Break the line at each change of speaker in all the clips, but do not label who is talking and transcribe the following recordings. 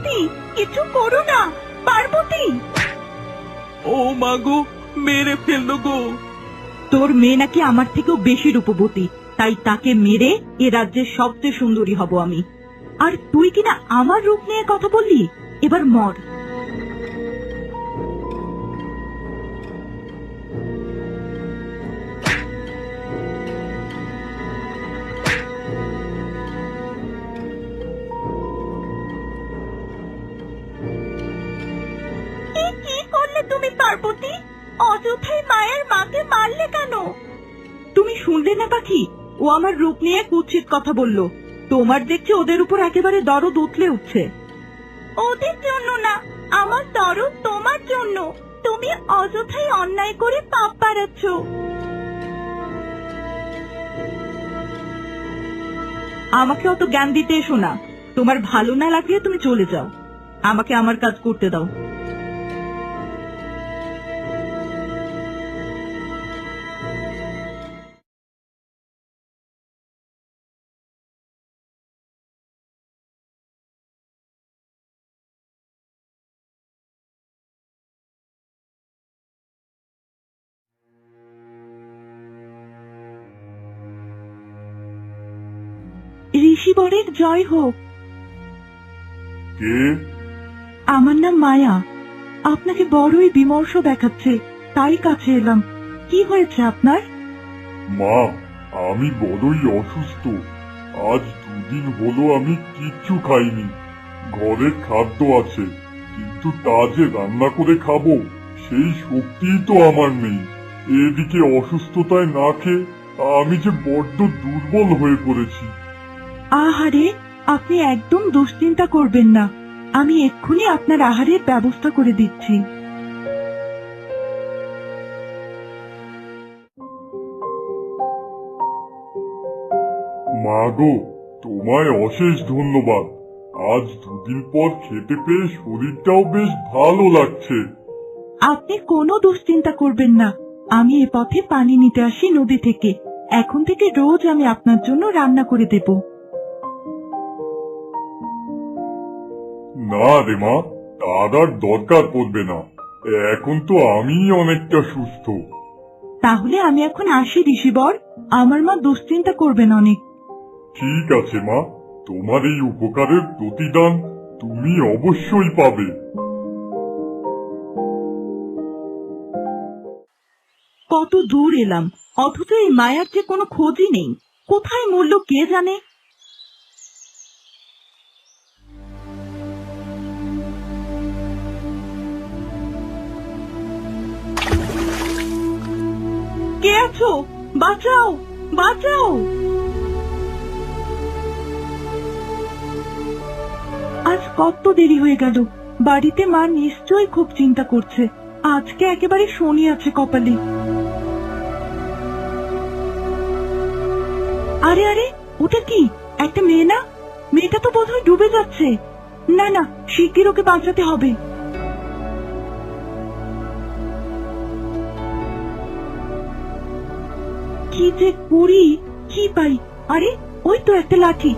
পার্বতী কিছু করো না পার্বতী।
ও মাগো মেরে ফেলল গো।
তোর মেয়ে নাকি আমার থেকেও বেশি রূপবতী তাই তাকে মেরে এ রাজ্যের সবচেয়ে সুন্দরী হব আমি। আর তুই কিনা আমার রূপ নিয়ে কথা বললি? এবার মর। শুনলে না পাখি? ও আমার রূপ নিয়ে কুৎসিত কথা বলল। তোমার দেখছি ওদের উপর একেবারে দরদ উতলে উঠছে। ওদের জন্য না আমার দরদ তোমার জন্য। তুমি অযথাই অন্যায় করে পাপ বাড়াচ্ছ। আমাকে অত জ্ঞান দিতে এসো না। তোমার ভালো না লাগলে তুমি চলে যাও। আমাকে আমার কাজ করতে দাও। ঋষিবরের জয় হোক।
কে?
আমার নাম মায়া। আপনাকে বড়ই বিমর্ষ দেখাচ্ছে। তাই কাছে এলাম। কি হয়েছে আপনার?
মা আমি বড়ই অসুস্থ। আজ দুদিন হলো আমি কিচ্ছু খাইনি। ঘরে খাদ্য আছে কিন্তু তা যে রান্না করে খাব সেই শক্তিই তো আমার নেই। এদিকে অসুস্থতায় না খেয়ে আমি যে বড্ড দুর্বল হয়ে পড়েছি।
আহারে আপনি একদম দুশ্চিন্তা করবেন না। আমি এক্ষুনি আপনার আহারের ব্যবস্থা করে দিচ্ছি।
মা গো তোমায় অশেষ ধন্যবাদ। আজ দুদিন পর খেতে পেয়ে শরীরটাও বেশ ভালো লাগছে।
আপনি কোনো দুশ্চিন্তা করবেন না। আমি এ পথে পানি নিতে আসি নদী থেকে। এখন থেকে রোজ আমি আপনার জন্য রান্না করে দেব।
না রে মা আর দরকার পড়বে না। এখন তো আমি অনেকটা সুস্থ।
তাহলে আমি এখন আসি ঋষিবর আমার মা দুশ্চিন্তা করবেন অনেক।
ঠিক আছে মা তোমার এই উপকারের প্রতিদান তুমি অবশ্যই পাবে।
কত দূর এলাম অথচ এই মায়ার যে কোনো খোঁজই নেই। কোথায় মূল্য কে জানে? কে বাঁচাও বাঁচাও। আজ কত দেরি হয়ে গেল। বাড়িতে মা নিশ্চয়ই খুব চিন্তা করছে। আজকে একেবারে শনি আছে কপালে। আরে আরে, ওটা কি? একটা মেয়ে না? মেয়েটা তো বোধহয় ডুবে যাচ্ছে। না না, শিগগির ওকে বাঁচাতে হবে। কি যে করি কি পাই আরে, ওই তো একটা লাঠি।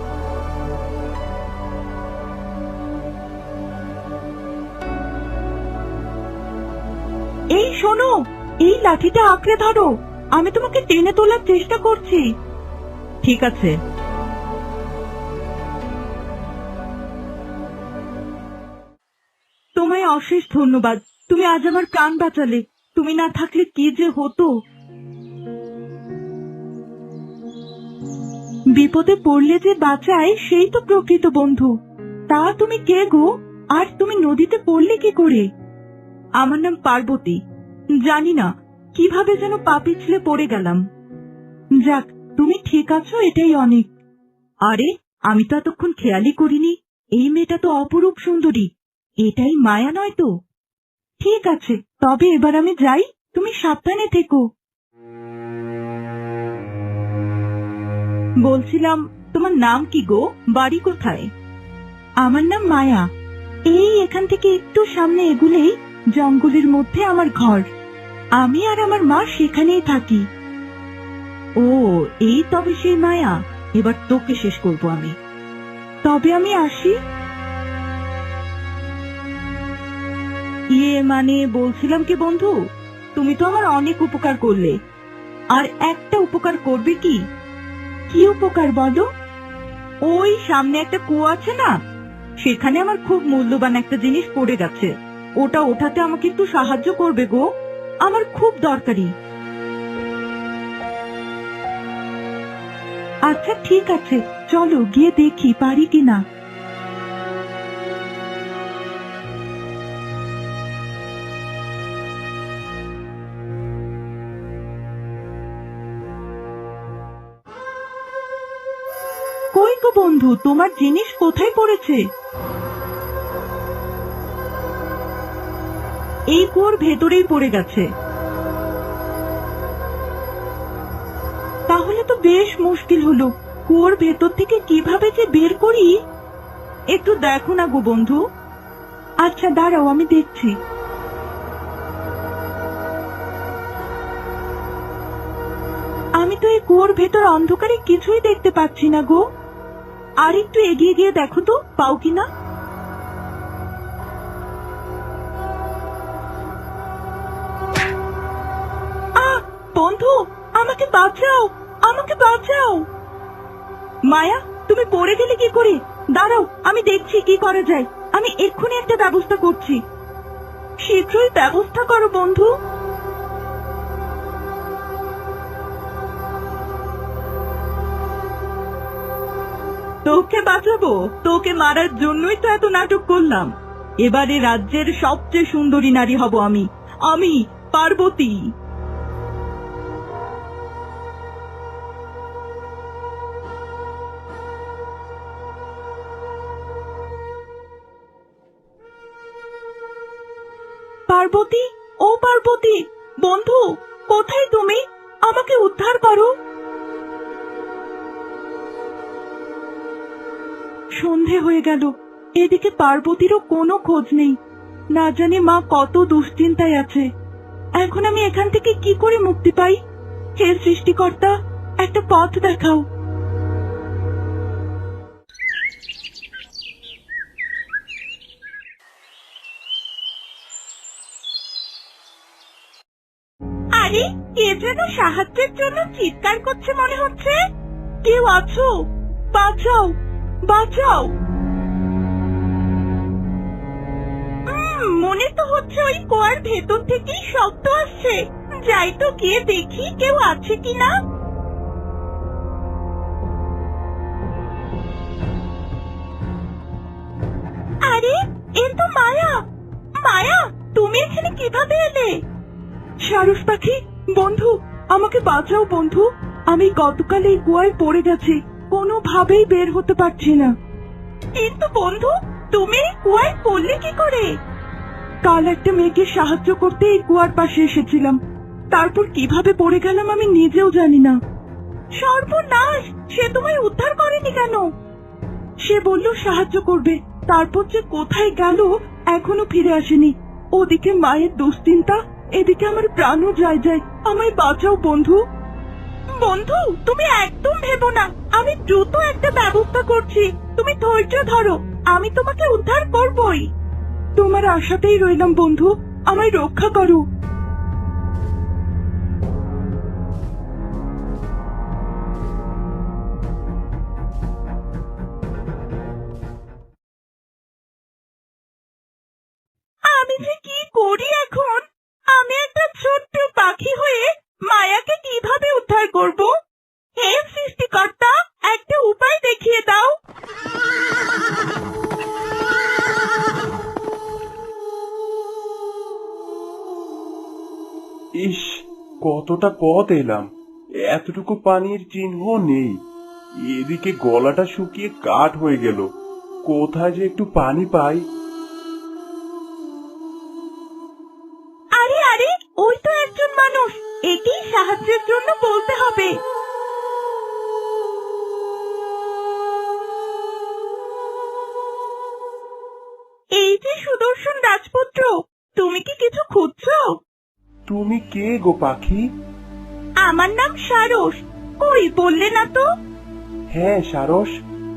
এই শোনো, এই লাঠিটা আঁকড়ে ধরো। আমি তোমাকে টেনে তোলার চেষ্টা করছি। ঠিক আছে। তোমায় অশেষ ধন্যবাদ। তুমি আজ আমার প্রাণ বাঁচালে। তুমি না থাকলে কি যে হতো? বিপদে পড়লে যে বাঁচায়, সেই তো প্রকৃত বন্ধু। তা তুমি কে গো? আর তুমি নদীতে পড়লে কি করে? আমার নাম পার্বতী। জানি না, কীভাবে যেন পা পিছলে পড়ে গেলাম। যাক, তুমি ঠিক আছো, এটাই অনেক। আরে, আমি তো এতক্ষণ খেয়ালই করিনি, এই মেয়েটা তো অপরূপ সুন্দরী। এটাই মায়া নয় তো? ঠিক আছে, তবে এবার আমি যাই, তুমি সাবধানে থেকো। বলছিলাম, তোমার নাম কি গো? বাড়ি কোথায়? আমার নাম মায়া। এই এখান থেকে একটু সামনে এগুলেই, জঙ্গলের মধ্যে আমার ঘর। আমি আর আমার মা সেখানেই থাকি। ও, এই তবে সেই মায়া। এবার তোকে শেষ করব আমি। তবে আমি আসি? ইয়ে মানে বলছিলাম কি বন্ধু? তুমি তো আমার অনেক উপকার করলে। আর একটা উপকার করবে কি? কি উপকার বলো? ওই সামনে একটা কুয়ো আছে না? সেখানে আমার খুব মূল্যবান একটা জিনিস পড়ে গেছে। ওটা ওঠাতে আমাকে একটু সাহায্য করবে গো। আমার খুব দরকারি। আচ্ছা ঠিক আছে। চলো গিয়ে দেখি পারি কিনা। বন্ধু, তোমার জিনিস কোথায় পড়েছে? এই কুয়োর ভেতরেই পড়ে গেছে। তাহলে তো বেশ মুশকিল হলো। কুয়োর ভেতর থেকে কীভাবে যে বের করি? একটু দেখো না গো বন্ধু। আচ্ছা দাঁড়াও, আমি দেখছি। আমি তো এই কুয়োর ভেতর অন্ধকারে কিছুই দেখতে পাচ্ছি না গো। আর একটু এগিয়ে গিয়ে দেখো তো, পাও কিনা বন্ধু, আমাকে বাঁচাও আমাকে বাঁচাও। মায়া, তুমি পড়ে গেলে কি করে? দাঁড়াও, আমি দেখছি কি করা যায়। আমি এক্ষুনি একটা ব্যবস্থা করছি। শীঘ্রই ব্যবস্থা করো, বন্ধু। তোকে বাঁচাবো? তোকে মারার জন্যই তো এত নাটক করলাম। এবারে রাজ্যের সবচেয়ে সুন্দরী নারী হব আমি। আমি পার্বতী। পার্বতী? ও পার্বতী! বন্ধু, কোথায় তুমি? আমাকে উদ্ধার করো। সন্ধে হয়ে গেল। এদিকে পার্বতীরও কোনো খোঁজ নেই। না জানি মা কত দুশ্চিন্তায় আছে। এখন আমি এখান থেকে কি করে মুক্তি পাই? হে সৃষ্টিকর্তা, একটা পথ দেখাও। আরে কে যেন সাহায্যের জন্য চিৎকার করছে মনে হচ্ছে। কেউ আছো? বাঁচাও। বাঁচাও। মনে তো হচ্ছে ওই কুয়ার ভেতর থেকেই শব্দ আসছে। যাই তো গিয়ে দেখি কেউ আছে কিনা। আরে, এ তো মায়া। মায়া, তুমি এখানে কীভাবে এলে? সারস পাখি, বন্ধু, আমাকে বাঁচাও, বন্ধু। আমি গতকাল এই কুয়ায় পড়ে গেছি। কোনোভাবেই বের হতে পারছি না। কিন্তু বন্ধু তুমি এই কুয়ায় পড়লে কি করে? কাল একটা মেয়েকে সাহায্য করতে এই কুয়ার পাশে এসেছিলাম। তারপর কীভাবে পড়ে গেলাম আমি নিজেও জানি না। সর্বনাশ! সে তোমায় উদ্ধার করেনি কেন? সে বলল সাহায্য করবে। তারপর যে কোথায় গেল এখনও ফিরে আসেনি। ওদিকে মায়ের দুশ্চিন্তা এদিকে আমার প্রাণও যায় যায়। আমায় বাঁচাও বন্ধু। বন্ধু তুমি একদম ভেবো না। আমি দ্রুত একটা ব্যবস্থা করছি। তুমি ধৈর্য ধরো। আমি তোমাকে উদ্ধার করবই। তোমার আশাতেই রইলাম বন্ধু। আমায় রক্ষা করো।
কতটা পথ এলাম এতটুকু পানির চিহ্ন নেই। এদিকে গলাটা শুকিয়ে কাঠ হয়ে গেল। কোথায় যে একটু পানি পাই।
আরে আরে ওই তো একজন মানুষ। একেই সাহায্যের জন্য বলতে হবে। এই যে সুদর্শন রাজপুত্র তুমি কি কিছু খুঁজছো?
তুমি কে গো পাখি?
আমার নাম সারস। কই বললে না তো?
হ্যাঁ সারস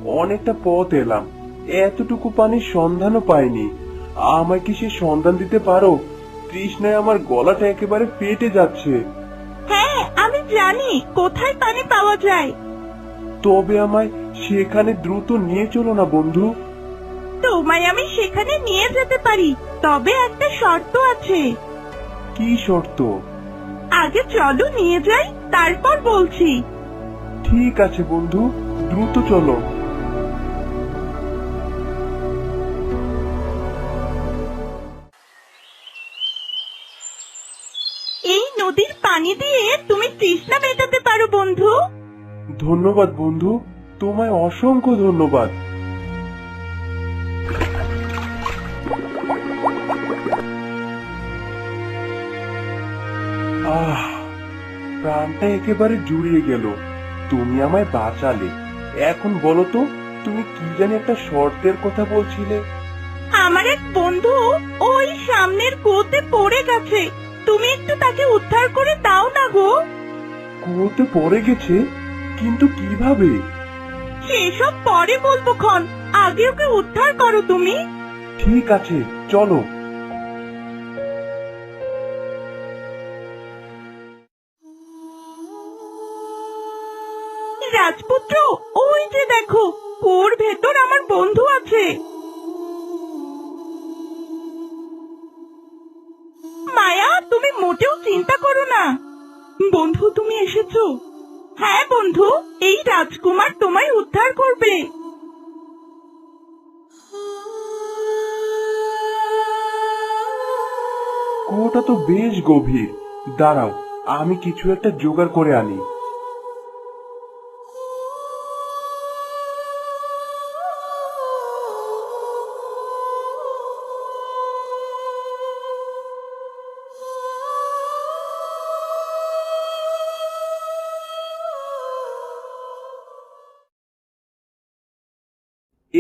অনেকটা পথ এলাম। এতটুকু পানির সন্ধানও পাইনি। আমায় কি সে সন্ধান দিতে পারো? তৃষ্ণায় আমার গলাটা একেবারে ফেটে যাচ্ছে।
হ্যাঁ আমি জানি কোথায় পানি পাওয়া যায়?
তবে আমায় সেখানে দ্রুত নিয়ে চলো না বন্ধু।
তোমায় আমি সেখানে নিয়ে যেতে পারি তবে একটা শর্ত আছে।
কি শর্ত?
আগে চলো নিয়ে যাই তারপর বলছি।
ঠিক আছে বন্ধু দ্রুত চলো।
এই নদীর পানি দিয়ে তুমি তৃষ্ণা মেটাতে পারো বন্ধু।
ধন্যবাদ বন্ধু তোমায় অসংখ্য ধন্যবাদ। আহ প্রাণটা একেবারে জুড়িয়ে গেল। তুমি আমায় বাঁচালে। এখন বলো তো তুমি কি জানি একটা শর্তের কথা বলছিলে?
আমার এক বন্ধু ওই সামনের কুয়োতে পড়ে গেছে। তুমি একটু তাকে উদ্ধার করে দাও না গো।
কুয়োতে পড়ে গেছে? কিন্তু কীভাবে?
সেসব পরে বলব ক্ষণ। আগে ওকে উদ্ধার করো তুমি।
ঠিক আছে চলো।
দেখো, ওর ভেতর আমার বন্ধু আছে। মায়া, তুমি মোটেও চিন্তা করো না। বন্ধু, তুমি এসেছ। হ্যাঁ বন্ধু, এই রাজকুমার তোমায় উদ্ধার করবে।
কুয়োটা তো বেশ গভীর। দাঁড়াও, আমি কিছু একটা জোগাড় করে আনি।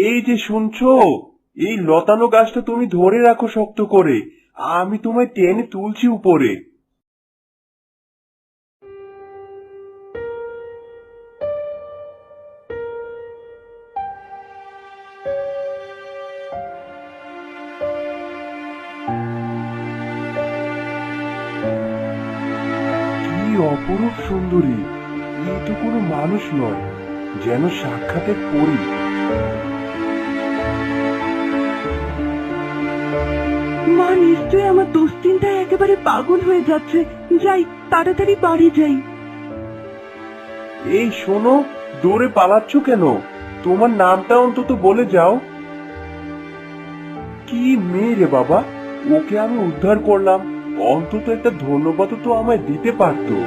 এই যে শুনছো, এই লতানো গাছটা তুমি ধরে রাখো শক্ত করে। আমি তোমায় টেনে তুলছি উপরে। অপরূপ সুন্দরী। এই তো কোনো মানুষ নয়, যেন সাক্ষাতে পরী।
মা নিশ্চয়ই আমার দুশ্চিন্তায় একেবারে পাগল হয়ে যাচ্ছে। যাই, তাড়াতাড়ি বাড়ি যাই।
এই শোনো, দৌড়ে পালাচ্ছ কেন? তোমার নামটা অন্তত বলে যাও। কি মেয়ে রে বাবা, ওকে আমি উদ্ধার করলাম। অন্তত একটা ধন্যবাদ তো আমায় দিতে পারতো।